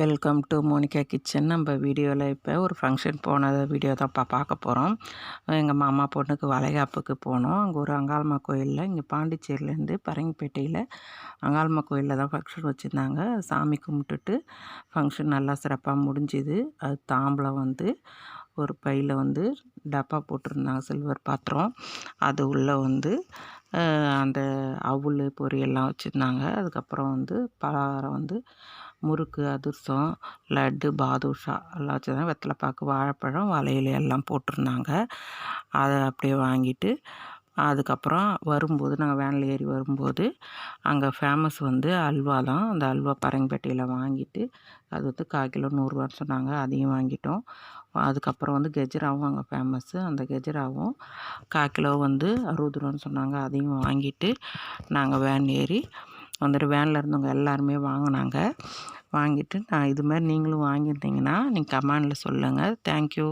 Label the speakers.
Speaker 1: Welcome to Monica kitchen நம்ம வீடியோவில் இப்போ ஒரு ஃபங்க்ஷன் போனது வீடியோ தான் பா பார்க்க போகிறோம் எங்கள் மாமா பொண்ணுக்கு வளைகாப்புக்கு போனோம். அங்கே ஒரு அங்காளம்மா கோயிலில் இங்கே பாண்டிச்சேரியிலேருந்து பரங்கிப்பேட்டையில் அங்காளம்மா கோயிலில் தான் ஃபங்க்ஷன் வச்சுருந்தாங்க. சாமி கும்பிட்டுட்டு ஃபங்க்ஷன் நல்லா சிறப்பாக முடிஞ்சுது. அது தாம்பலம் வந்து ஒரு பையில் வந்து டப்பா போட்டிருந்தாங்க சில்வர் பாத்திரம். அது உள்ளே வந்து அந்த அவுள் பொரியெல்லாம் வச்சுருந்தாங்க. அதுக்கப்புறம் வந்து பலகாரம் வந்து முறுக்கு அதிரசம் லட்டு பாதுஷா எல்லாம் வச்சுருந்தாங்க. வெத்தலைப்பாக்கு வாழைப்பழம் வளையல் எல்லாம் போட்டிருந்தாங்க. அதை அப்படியே வாங்கிட்டு அதுக்கப்புறம் வரும்போது நாங்கள் வேனில் ஏறி வரும்போது அங்கே ஃபேமஸ் வந்து அல்வா தான். அந்த அல்வா பரங்கிப்பேட்டையில் வாங்கிட்டு அது வந்து கால் கிலோ நூறுரூவான்னு சொன்னாங்க. அதையும் வாங்கிட்டோம். அதுக்கப்புறம் வந்து கெஜ்ராவும் அங்கே ஃபேமஸ்ஸு அந்த கெஜ்ராவும் கால் கிலோ வந்து அறுபது ரூபான்னு சொன்னாங்க. அதையும் வாங்கிட்டு நாங்கள் வேன் ஏறி வந்துட்டு வேனில் இருந்தவங்க எல்லாருமே வாங்கினாங்க. வாங்கிட்டு நான் இது மாதிரி நீங்களும் வாங்கியிருந்தீங்கன்னா நீங்கள் கமெண்டில் சொல்லுங்கள் தேங்க்யூ